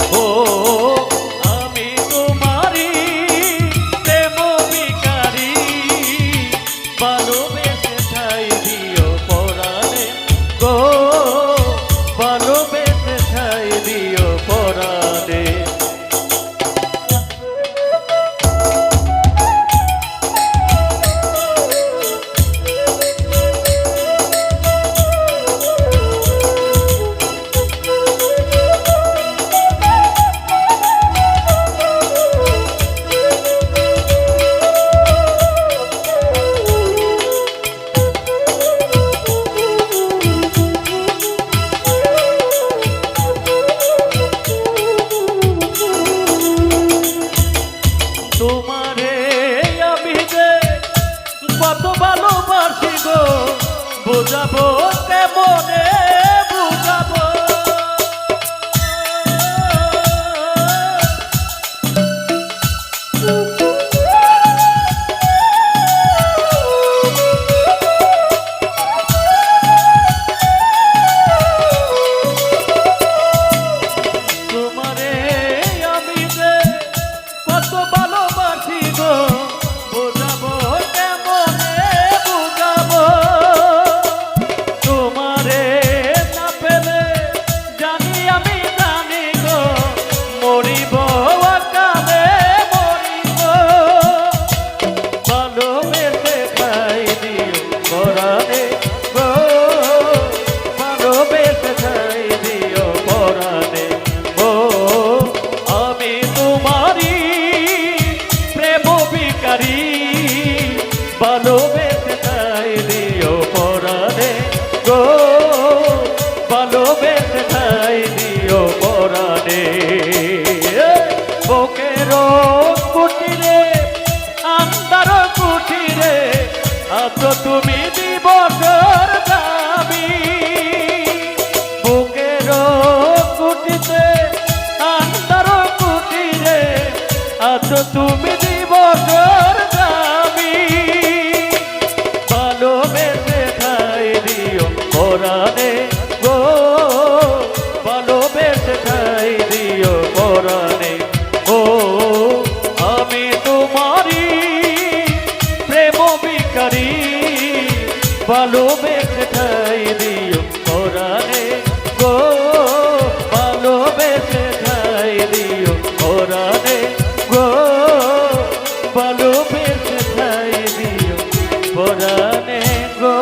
Oh যাব কেমনে কুঠিরে আন্দার কুঠিরে আজ তুমি দিবসর দাবি। বুকের কুঠিতে আন্দার কুঠিরে আজ তুমি ভালোবেসে ঠাই দিও ওরানে গো ভালোবেসে ঠাই দিও ওরানে গো ভালোবেসে ঠাই দিও ওরানে গো